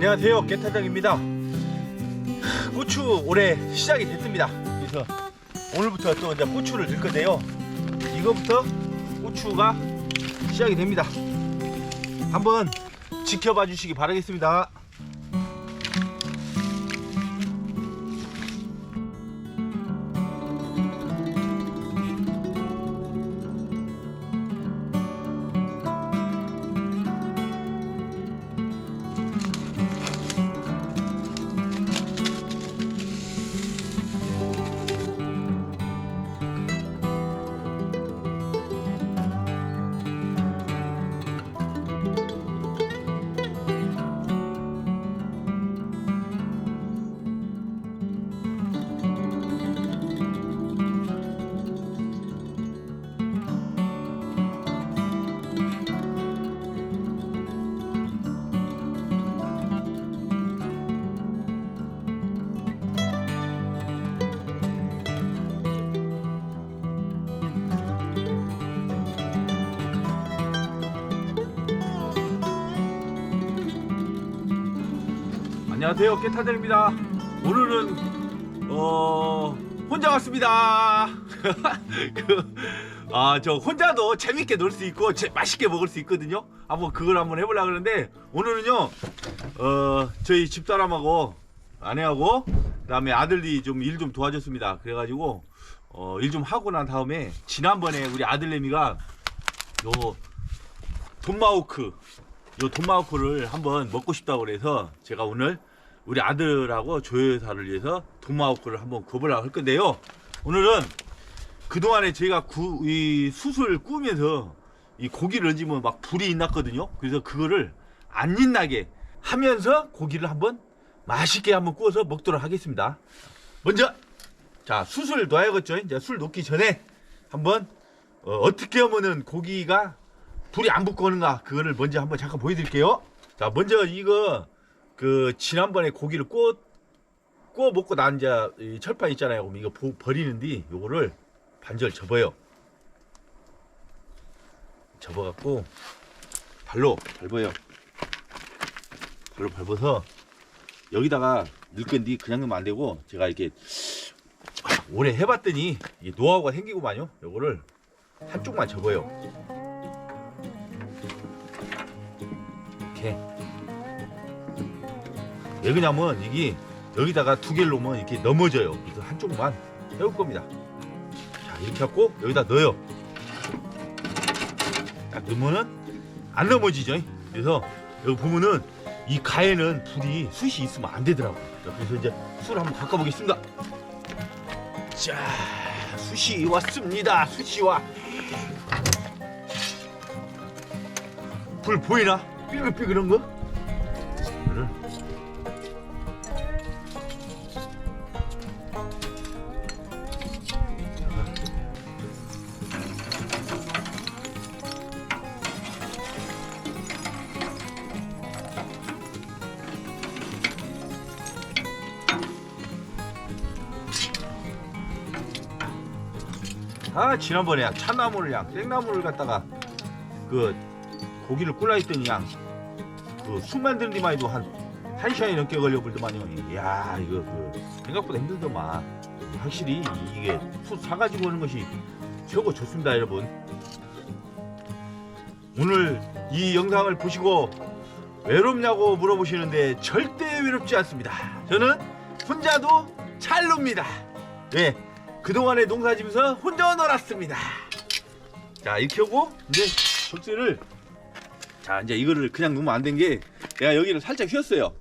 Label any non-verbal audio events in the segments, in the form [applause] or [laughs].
안녕하세요. 깨타장입니다. 고추 올해 시작이 됐습니다. 그래서 오늘부터 또 이제 고추를 넣을 건데요. 이거부터 고추가 시작이 됩니다. 한번 지켜봐 주시기 바라겠습니다 안녕하세요. 깨타장입니다. 오늘은 어 혼자 왔습니다. [laughs] 그 아저 혼자도 재밌게 놀 수 있고 제- 맛있게 먹을 수 있거든요. 한번 그걸 한번 해보려 그러는데 오늘은요 어 저희 집사람하고 아내하고 그 다음에 아들이 좀 일 좀 도와줬습니다. 그래가지고 어 일 좀 하고 난 다음에 지난번에 우리 아들내미가 요 돈마호크 요 돈마호크를 한번 먹고 싶다고 그래서 제가 오늘 우리 아들하고 조여사를 위해서 돈마호크를 한번 구워보려고 할 건데요. 오늘은 그동안에 제가 구, 이 숯을 구우면서 이 고기를 얹으면 막 불이 났거든요. 그래서 그거를 안 빛나게 하면서 고기를 한번 맛있게 한번 구워서 먹도록 하겠습니다. 먼저 자 숯을 놔야겠죠. 이제 술 녹기 전에 한번 어, 떻게 하면은 고기가 불이 안 붙고 오는가 그거를 먼저 한번 잠깐 보여드릴게요. 자 먼저 이거 그 지난번에 고기를 구워 구워 먹고 난 이제 이 철판 있잖아요. 그럼 이거 보- 버리는데 요거를 반절 접어요. 접어갖고 발로 밟아요. 발로 밟아서 여기다가 넣을 건데 그냥 넣으면 안 되고 제가 이렇게 오래 해봤더니 이게 노하우가 생기고만요. 요거를 한쪽만 접어요. 이렇게 왜 그러냐면 이게 여기다가 두 개를 놓으면 이렇게 넘어져요. 그래서 한쪽만 해올 겁니다. 자 이렇게 갖고 여기다 넣어요. 딱 넣으면은 안 넘어지죠. 그래서 여기 보면은 이 가에는 불이 숯이 있으면 안 되더라고요. 자, 그래서 이제 숯을 한번 바꿔 보겠습니다. 자 숯이 왔습니다. 숯이 와. 불 보이나? 삐글삐글한 거? 아 지난번에 양 참나무를 양 생나무를 갖다가 그 고기를 꿀라 했더니 양그 술 만드는 데만 해도 한 1시간이 넘게 걸려 버리더만요 이야 이거 그 생각보다 힘들더만. 확실히 이게 숯 사가지고 오는 것이 최고 좋습니다 여러분. 오늘 이 영상을 보시고 외롭냐고 물어보시는데 절대 외롭지 않습니다. 저는 혼자도 잘 놉니다. 네 그동안에 농사지면서 혼자 놀았습니다. 자 이렇게 하고 이제 접시를 자 이제 이거를 그냥 넣으면 안 된 게 내가 여기를 살짝 휘었어요.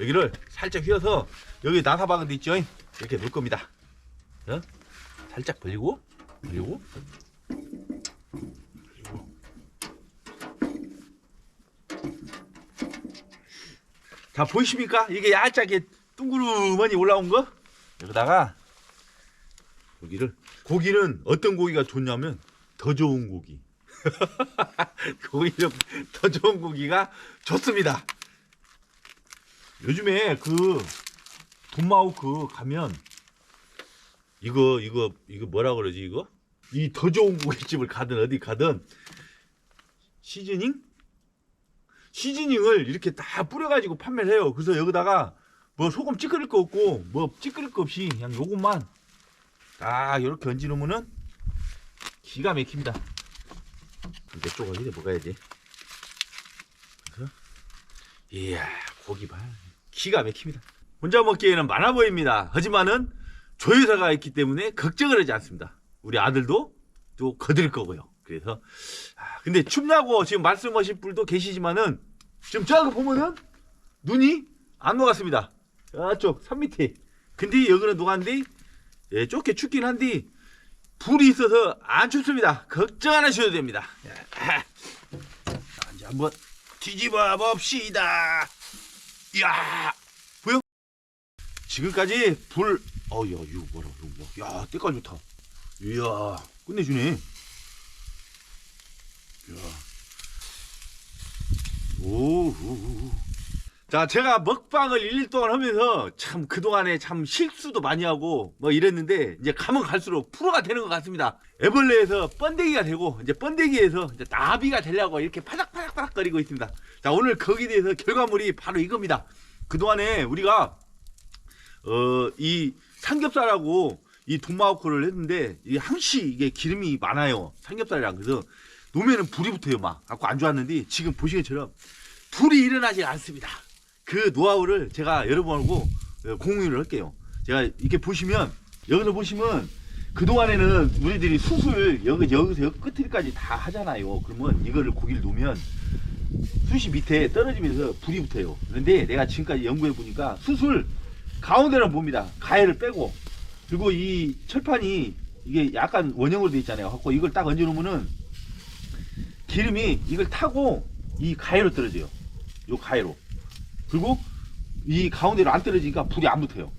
여기를 살짝 휘어서 여기 나사 박은 데 있죠? 이렇게 넣을 겁니다. 어? 살짝 벌리고 벌리고 벌리고. 자 보이십니까? 이게 얇게 둥그르머니 올라온 거 여기다가 고기를 고기는 어떤 고기가 좋냐면 더 좋은 고기. [laughs] 고기는 더 좋은 고기가 좋습니다. 요즘에 그 돈마호크 가면 이거 이거 이거 뭐라 그러지 이거? 이 더 좋은 고깃집을 가든 어디 가든 시즈닝? 시즈닝을 이렇게 다 뿌려가지고 판매를 해요. 그래서 여기다가 뭐 소금 찌끄릴 거 없고 뭐 찌끄릴 거 없이 그냥 요것만 딱 이렇게 얹어 놓으면은 기가 막힙니다. 이제 이래 먹어야지. 이야 고기 봐 기가 막힙니다. 혼자 먹기에는 많아 보입니다. 하지만은 조회사가 있기 때문에 걱정을 하지 않습니다. 우리 아들도 또 거들 거고요. 그래서 아, 근데 춥냐고 지금 말씀하신 분도 계시지만은 지금 저기 보면은 눈이 안 녹았습니다. 저쪽 산 밑에. 근데 여기는 녹았는데 예, 좁게 춥긴 한데 불이 있어서 안 춥습니다. 걱정 안 하셔도 됩니다. 예. 자, 이제 한번 뒤집어 봅시다. 이야, 보여? 지금까지 불, 어, 야, 이거 뭐라, 이거 뭐, 야, 때깔 좋다. 이야, 끝내주네. 이야. 오, 오, 오. 자, 제가 먹방을 일일 동안 하면서 참 그동안에 참 실수도 많이 하고 뭐 이랬는데 이제 가면 갈수록 프로가 되는 것 같습니다. 애벌레에서 번데기가 되고 이제 번데기에서 이제 나비가 되려고 이렇게 파닥파닥파닥거리고 있습니다. 자, 오늘 거기에 대해서 결과물이 바로 이겁니다. 그동안에 우리가 어, 이 삼겹살하고 이 돈마호크를 했는데 이 항시 이게 기름이 많아요. 삼겹살이랑 그래서 놓으면은 불이 붙어요 막. 갖고 안 좋았는데 지금 보시는 것처럼 불이 일어나지 않습니다. 그 노하우를 제가 여러분하고 어, 공유를 할게요. 제가 이렇게 보시면 여기서 보시면 그 동안에는 우리들이 수술 여기 여기서 여기 끝까지 다 하잖아요. 그러면 이거를 고기를 놓으면 숯이 밑에 떨어지면서 불이 붙어요. 그런데 내가 지금까지 연구해 보니까 숯을 가운데로 봅니다. 가해를 빼고 그리고 이 철판이 이게 약간 원형으로 돼 있잖아요. 갖고 이걸 딱 얹어 놓으면은 기름이 이걸 타고 이 가해로 떨어져요. 요 가해로. 그리고 이 가운데로 안 떨어지니까 불이 안 붙어요.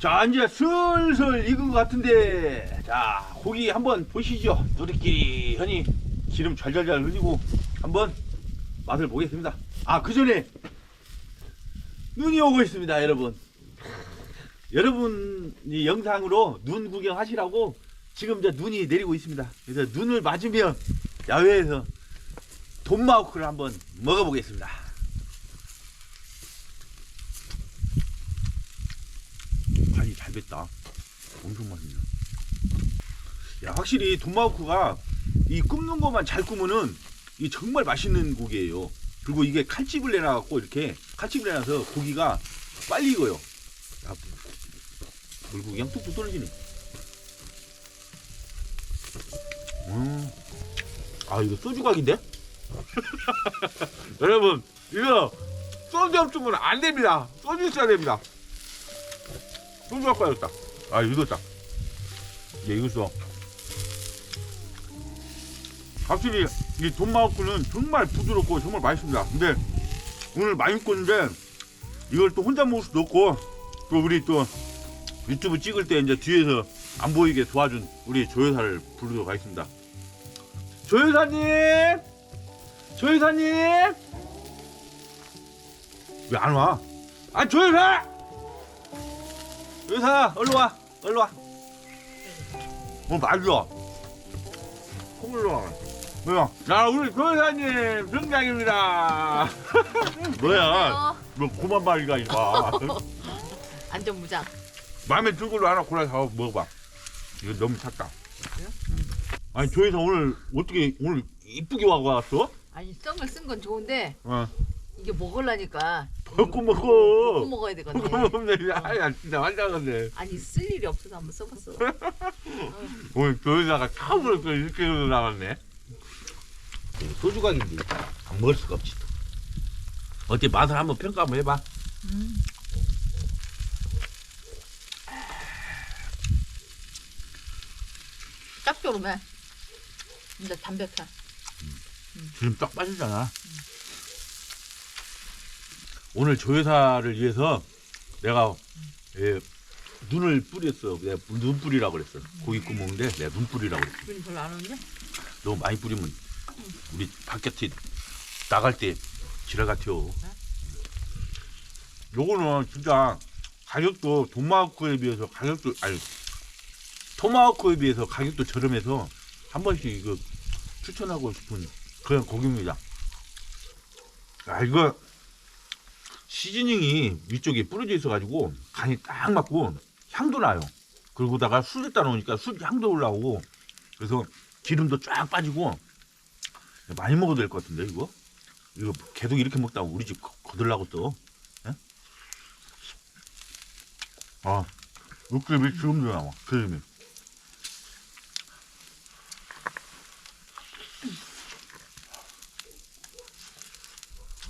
자, 이제 슬슬 익은 것 같은데, 자, 고기 한번 보시죠. 우리끼리 현이 기름 잘잘잘 흘리고 한번 맛을 보겠습니다. 아, 그 전에 눈이 오고 있습니다, 여러분. 여러분 이 영상으로 눈 구경하시라고 지금 이제 눈이 내리고 있습니다. 그래서 눈을 맞으면 야외에서 돈마우크를 한번 먹어보겠습니다. 간이 잘 뱄다. 엄청 맛있네. 야, 확실히 돈마우크가 이 굽는 것만 잘 구면은 이 정말 맛있는 고기예요. 그리고 이게 칼집을 내놔갖고 이렇게 칼집을 내놔서 고기가 빨리 익어요. 야, 물고기 그냥 뚝뚝 떨어지네. 음. 아, 이거 소주각인데? [laughs] 여러분, 이거 소주 없으면 안 됩니다. 소주 있어야 됩니다. 갖고 와야겠다. 아, 익었다. 예, 익었어. 확실히 이 돈마우크는 정말 부드럽고 정말 맛있습니다. 근데 오늘 많이 꽂는데 이걸 또 혼자 먹을 수도 없고 또 우리 또 유튜브 찍을 때 이제 뒤에서 안 보이게 도와준 우리 조여사를 부르도록 하겠습니다. 조여사님! 조여사님! 왜 안 와? 아, 조여사! 조여사, 얼른 와! 얼른 와! 어, 맞아. 콩물로 와. 뭐야? 야, 우리 조여사님 등장입니다. [laughs] 뭐야? 어, 뭐, 그만 말이가, 이거. [laughs] 안전 무장. 마음에 든 걸로 하나 골라 서 먹어봐. 이거 너무 찼다. 그래요? 음. 아니 조회사 오늘 어떻게 오늘 이쁘게 와고 왔어? 아니 썩을 쓴건 좋은데 어. 이게 먹으려니까 먹고 먹고 먹고. 먹어야 되거든. 먹으면 아야 진짜 환장한데. 아니 쓸 일이 없어서 한번 써봤어. [laughs] 오늘 조회사가 처음으로 또 이렇게 나갔네. 소주각인데 안 먹을 수가 없지. 어때 맛을 한번 평가 한번 해봐. 짭조름해. 근데 담백해. 지금 딱 빠지잖아. 오늘 조회사를 위해서 내가 예, 눈을 뿌렸어. 내가 눈 뿌리라고 그랬어. 고기 구먹는데 내가 눈 뿌리라고 그랬어. 기분이 별로 안 오는데? 너무 많이 뿌리면 우리 바깥에 나갈 때 지랄 같아요. 요거는 진짜 가격도 돈마호크에 비해서 가격도 아니 토마호크에 비해서 가격도 저렴해서 한 번씩 이거 추천하고 싶은 그런 고기입니다. 아 이거 시즈닝이 위쪽에 뿌려져 있어가지고 간이 딱 맞고 향도 나요. 그러고다가 술에다 놓으니까 술 향도 올라오고 그래서 기름도 쫙 빠지고 많이 먹어도 될 것 같은데 이거 이거 계속 이렇게 먹다가 우리 집 거- 거들라고 또. 예? 아 육즙이 지금도 나와 크림이.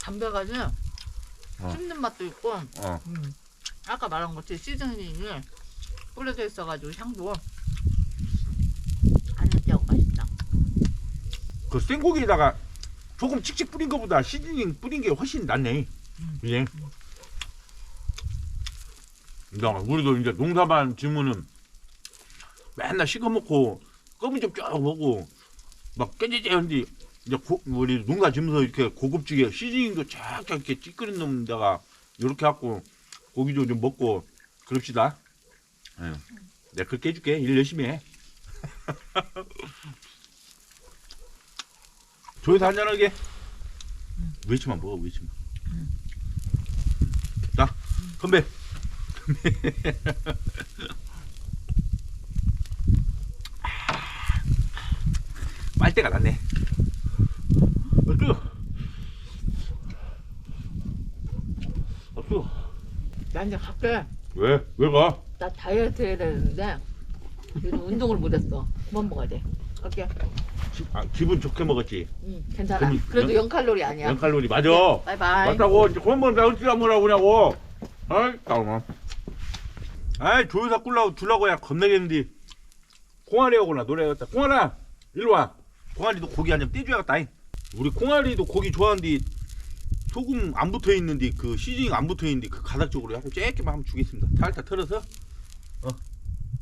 담배가지 어. 씹는 맛도 있고 어. 음. 아까 말한 것처럼 시즈닝이 뿌려져 있어가지고 향도 안 느끼하고 맛있다. 그 생고기에다가 조금 찍찍 뿌린 것보다 시즈닝 뿌린 게 훨씬 낫네. 이제. 야, 우리도 이제 농사만 지면은 맨날 시커 먹고 껌이 좀쫙 먹고 막 깨지지한데 이제 고, 우리 농사 지면서 이렇게 고급지게 시즈닝도 쫙쫙 이렇게 찌끄린 놈다가 이렇게 갖고 고기도 좀 먹고 그럽시다. 예. 내가 그렇게 해줄게. 일 열심히 해. [laughs] 조회사 한잔하게 외치만 먹어 외치만 자 건배 [laughs] 빨대가 났네 어쭈 어쭈 나 이제 갈게. 왜? 왜 가? 나 다이어트 해야 되는데 요즘 운동을 못했어. 그만 먹어야 돼. 갈게. 기, 아, 기분 좋게 먹었지 응, 괜찮아. 그럼 그래도 0칼로리 아니야. 0칼로리 맞아 바이바이. 맞다고 이제 그만 나 어찌 안 먹으라고 아이 따마 아이 조회사 꿀라고 둘라고 야 겁나겠는데 콩아리하고나 노래하겠다 콩아라 일로 와 콩아리도 고기 한 점 떼줘야겠다 잉. 우리 콩아리도 고기 좋아하는데 소금 안 붙어 있는데 그 시즈닝 안 붙어 있는데 그 가닥 쪽으로 하고 쬐게만 한번 주겠습니다 탈탈 털어서 어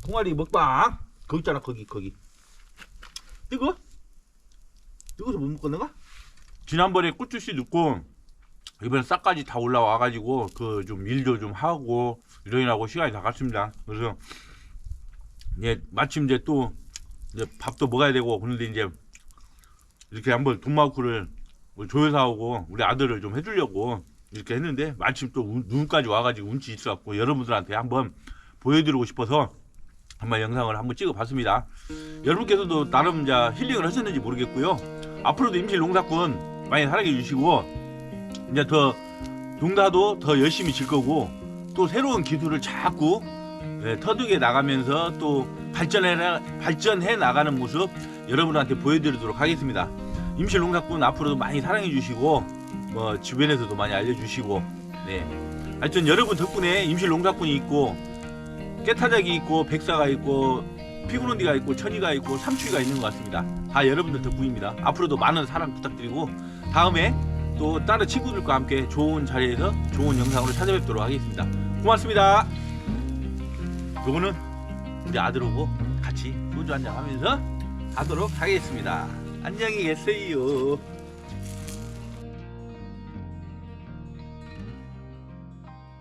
콩아리 먹방 거기 있잖아 거기 거기 뜨거? 뜨거워서 못 먹겠는가? 지난번에 꿀주씨 넣고 이번에 싹까지 다 올라와가지고 그 좀 일도 좀 하고 이러느라고 시간이 다 갔습니다. 그래서 이제 마침 이제 또 이제 밥도 먹어야 되고 그런데 이제 이렇게 한번 돈마크를 우리 조회사하고 우리 아들을 좀 해주려고 이렇게 했는데 마침 또 운- 눈까지 와가지고 운치 있어갖고 여러분들한테 한번 보여드리고 싶어서 한번 영상을 한번 찍어봤습니다. 여러분께서도 나름 이제 힐링을 하셨는지 모르겠고요. 앞으로도 임실 농사꾼 많이 사랑해 주시고 이제 더 농사도 더 열심히 질 거고 또 새로운 기술을 자꾸 예, 터득해 나가면서 또 발전해 나- 발전해 나가는 모습 여러분한테 보여드리도록 하겠습니다. 임실 농사꾼 앞으로도 많이 사랑해 주시고 뭐 주변에서도 많이 알려주시고 네 하여튼 여러분 덕분에 임실 농사꾼이 있고 깨타작이 있고 백사가 있고 피구론디가 있고 천이가 있고 삼추이가 있는 것 같습니다. 다 여러분들 덕분입니다. 앞으로도 많은 사랑 부탁드리고 다음에 또 다른 친구들과 함께 좋은 자리에서 좋은 영상으로 찾아뵙도록 하겠습니다. 고맙습니다. 요거는 우리 아들하고 같이 소주 한잔 하면서 가도록 하겠습니다. 안녕히 계세요.